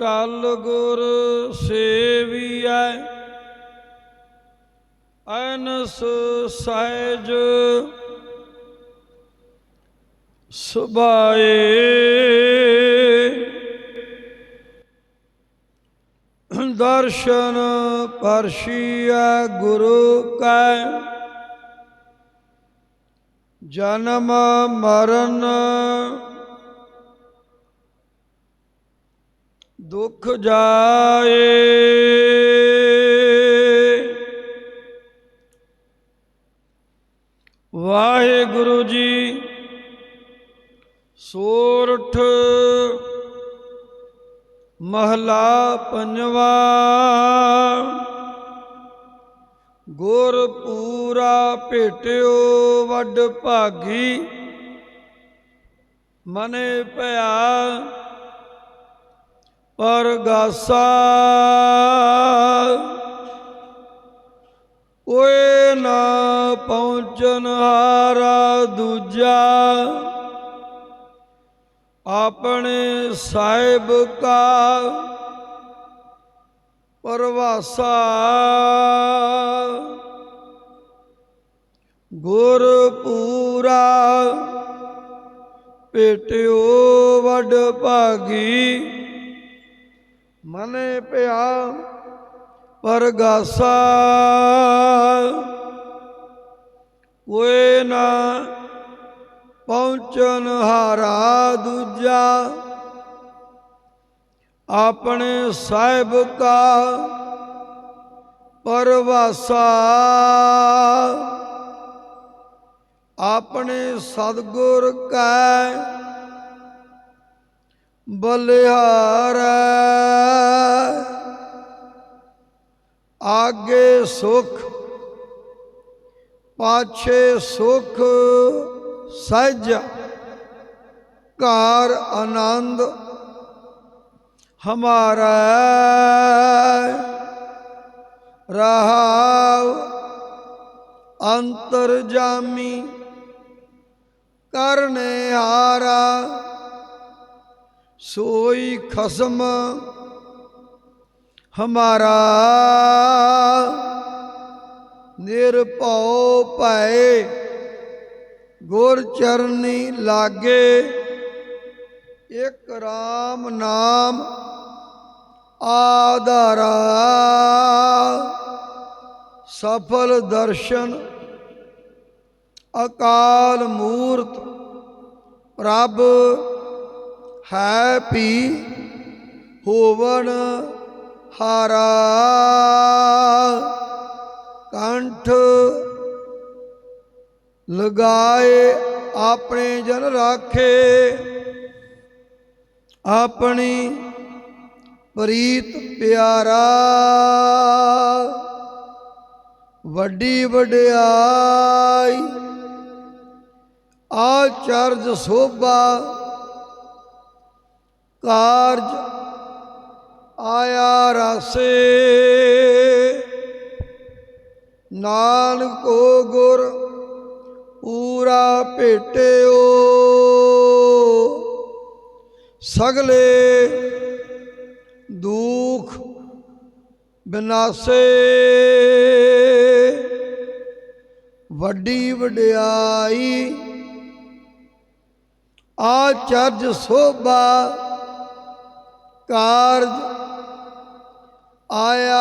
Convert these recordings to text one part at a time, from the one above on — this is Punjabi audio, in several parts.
ਟਲ ਗੁਰ ਸੇਵੀਐ ਅਨਸ ਸਹਿਜ ਸੁਭਾਏ। ਦਰਸ਼ਨ ਪਰਸ਼ੀਐ ਗੁਰੂ ਕੈ ਜਨਮ ਮਰਨ ਦੁੱਖ ਜਾਏ। ਵਾਹਿਗੁਰੂ ਜੀ ਸੋਰਠ ਮਹਲਾ ਪੰਜਵਾ। ਗੁਰ ਪੂਰਾ ਭੇਟਿਓ ਵੱਡ ਭਾਗੀ ਮਨੇ ਭਇਆ ਪਰਗਾਸਾ। ਓਏ ਨਾ ਪਹੁੰਚਨ ਹਾਰਾ ਦੂਜਾ। ਆਪਣੇ ਸਾਹਿਬ ਕਾ ਪਰਵਾਸਾ। ਗੁਰ ਪੂਰਾ ਭੇਟਿਓ ਵੱਡ ਭਾਗੀ। ਮਨੇ ਪਿਆ ਪਰਗਾਸਾ। ਕੋਈ ਨਾ ਪਹੁੰਚਨ ਹਾਰਾ ਦੂਜਾ। ਆਪਣੇ ਸਾਹਿਬ ਕਾ ਪਰਵਾਸਾ। ਆਪਣੇ ਸਤਗੁਰ ਕੈ ਬਲਿਹਾਰਾ। ਆਗੇ ਸੁਖ, ਪਾਛੇ ਸੁਖ ਸਜ ਘਰ ਆਨੰਦ ਹਮਾਰਾ ਰਹਾਉ, ਅੰਤਰ ਜਾਮੀ ਕਰਨੇ ਹਾਰਾ, ਸੋਈ ਖਸਮ ਹਮਾਰਾ ਨਿਰਭਉ ਭੈ ਗੁਰ ਚਰਨੀ ਲਾਗੇ, ਇਕ ਰਾਮ ਨਾਮ ਆਧਾਰਾ। ਸਫਲ ਦਰਸ਼ਨ, ਅਕਾਲ ਮੂਰਤ, ਪ੍ਰਭ ਹੈ ਪੀ ਹੋਵਨ ਹਾਰਾ ਕੰਠ ਲਗਾਏ ਆਪਣੇ ਜਨ ਰਾਖੇ ਆਪਣੀ ਪ੍ਰੀਤ ਪਿਆਰਾ। ਵੱਡੀ ਵਡਿਆਈ ਆਚਰਜ ਸੋਭਾ ਕਾਰਜ ਆਇਆ ਰਾਸੇ। ਨਾਨਕ ਗੁਰ ਪੂਰਾ ਭੇਟਿਓ। ਸਗਲੇ ਦੁਖ ਬਿਨਾਸੇ। ਵੱਡੀ ਵਡਿਆਈ ਆਚਰਜ ਸੋਭਾ ਕਾਰਜ ਆਇਆ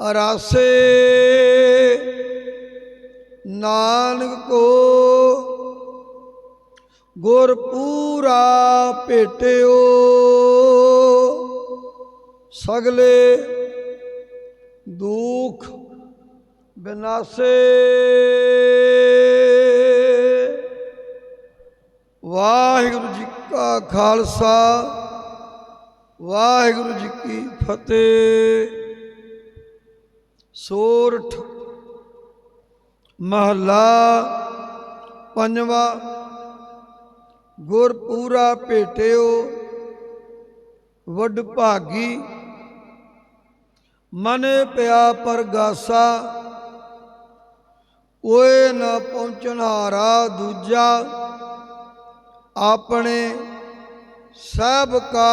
ਅਰਾਸੇ ਨਾਨਕ ਕੋ ਗੁਰ ਪੂਰਾ ਭੇਟਿਓ ਸਗਲੇ ਦੁਖ ਬਿਨਾਸੇ ਵਾਹਿਗੁਰੂ ਜੀ ਕਾ ਖਾਲਸਾ ਵਾਹਿਗੁਰੂ ਜੀ ਕੀ ਫਤਿਹ। ਸੋਰਠ, ਮਹਲਾ ਪੰਜਵਾ ਗੁਰ ਪੂਰਾ ਭੇਟਿਓ ਵੱਡ ਭਾਗੀ ਮਨ ਪਿਆ ਪਰਗਾਸਾ, ਓਏ ਨਾ ਪਹੁੰਚਣ ਪਹੁੰਚਣਹਾਰਾ ਦੂਜਾ, ਆਪਣੇ ਸਭ ਕਾ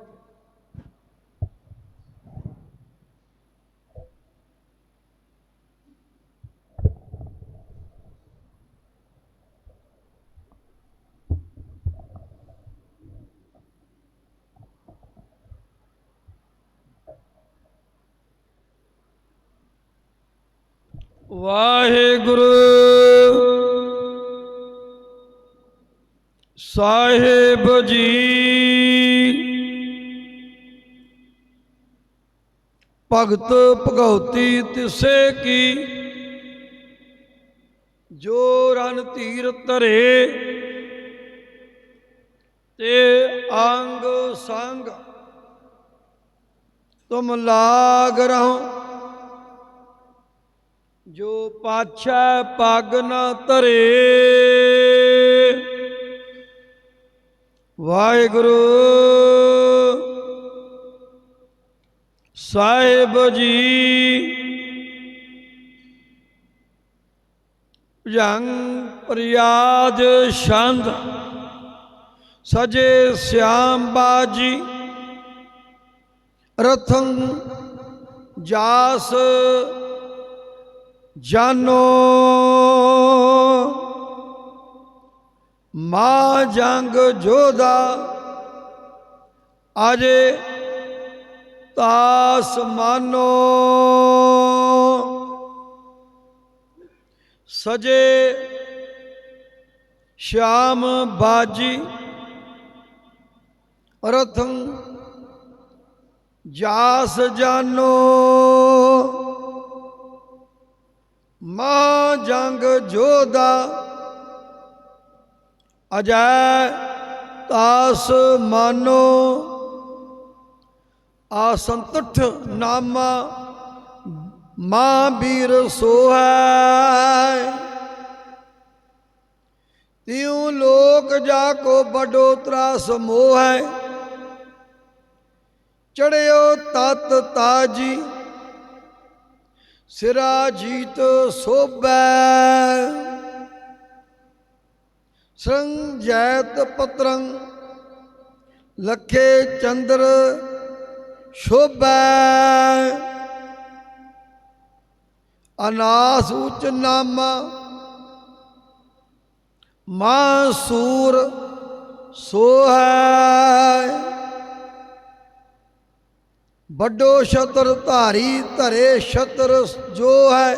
ਵਾਹਿਗੁਰੂ। ਸਾਹਿਬ ਜੀ। ਭਗਤ ਭਗਉਤੀ ਤਿਸੇ ਕੀ। ਜੋ ਰਨ ਧੀਰ ਧਰੇ। ਤੇ ਅੰਗ ਸੰਗ ਤੁਮ ਲਾਗ ਰਹੋ। ਜੋ ਪਾਛਾ ਪੱਗ ਨਾ ਧਰੇ। ਵਾਹਿਗੁਰੂ, ਸਾਹਿਬ ਜੀ, ਭਜੰਗ ਪ੍ਰਿਆਦ ਛੰਦ, ਸਜੇ ਸਿਆਮ ਬਾਜੀ, ਰਥੰ ਜਾਸ ਜਾਨੋ ਮਾ ਜੰਗ ਜੋਦਾ ਅਜੇ ਤਾਸ ਮਾਨੋ। ਸਜੇ ਸ਼ਾਮ ਬਾਜੀ ਰਥੰ ਜਾਸ ਜਾਨੋ। ਮਾ ਜੰਗ ਜੋਦਾ ਅਜੈ ਤਾਸ ਮਾਨੋ, ਆਸੰਤਠ ਨਾਮਾ ਮਾਂ ਵੀਰ ਸੋਹੈ। ਤਿਉ ਲੋਕ ਜਾ ਕੋ ਬਡੋ ਤਰਾਸ ਮੋਹ ਹੈ ਚੜਿਓ ਤਤ ਤਾਜੀ ਸਿਰਾ ਜੀਤ ਸੋਬੈ ਸੰਜੈਤ ਪਤਰੰ ਲਖੇ ਚੰਦਰ ਸ਼ੋਭੈ। ਅਨਾਸ ਉਚ ਨਾਮਾ ਮਾਂ ਸੂਰ ਸੋਹੈ। ਵੱਡੋ ਛਤਰ ਧਾਰੀ ਧਰੇ ਛਤਰ ਜੋ ਹੈ।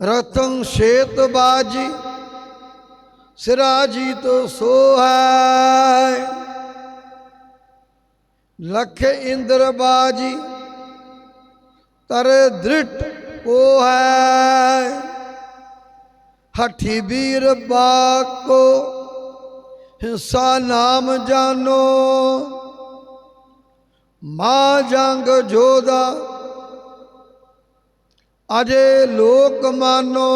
ਰਤਨ ਸ਼ੇਤ ਬਾਜੀ ਸਿਰਾ ਜੀਤ ਸੋਹੈ ਲਖ ਇੰਦਰ ਬਾਜੀ, ਤਰ ਦ੍ਰਿਟ ਕੋ ਹੈ। ਹਠੀ ਵੀਰ ਬਾਕੋ, ਹਿੰਸਾ ਨਾਮ ਜਾਨੋ। ਮਾ ਜੰਗ ਜੋਦਾ ਅਜੇ ਲੋਕ ਮਾਨੋ।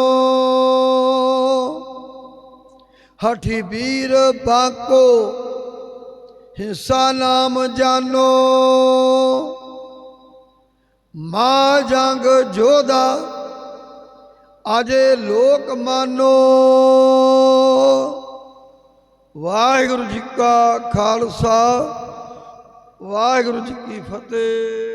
ਹਠੀ ਵੀਰ ਬਾਕੋ, ਹਿੰਸਾ ਨਾਮ ਜਾਨੋ। ਮਾ ਜੰਗ ਜੋਦਾ ਅਜੇ ਲੋਕ ਮਾਨੋ। ਵਾਹਿਗੁਰੂ ਜੀ ਕਾ ਖਾਲਸਾ। ਵਾਹਿਗੁਰੂ ਜੀ ਕੀ ਫਤਿਹ।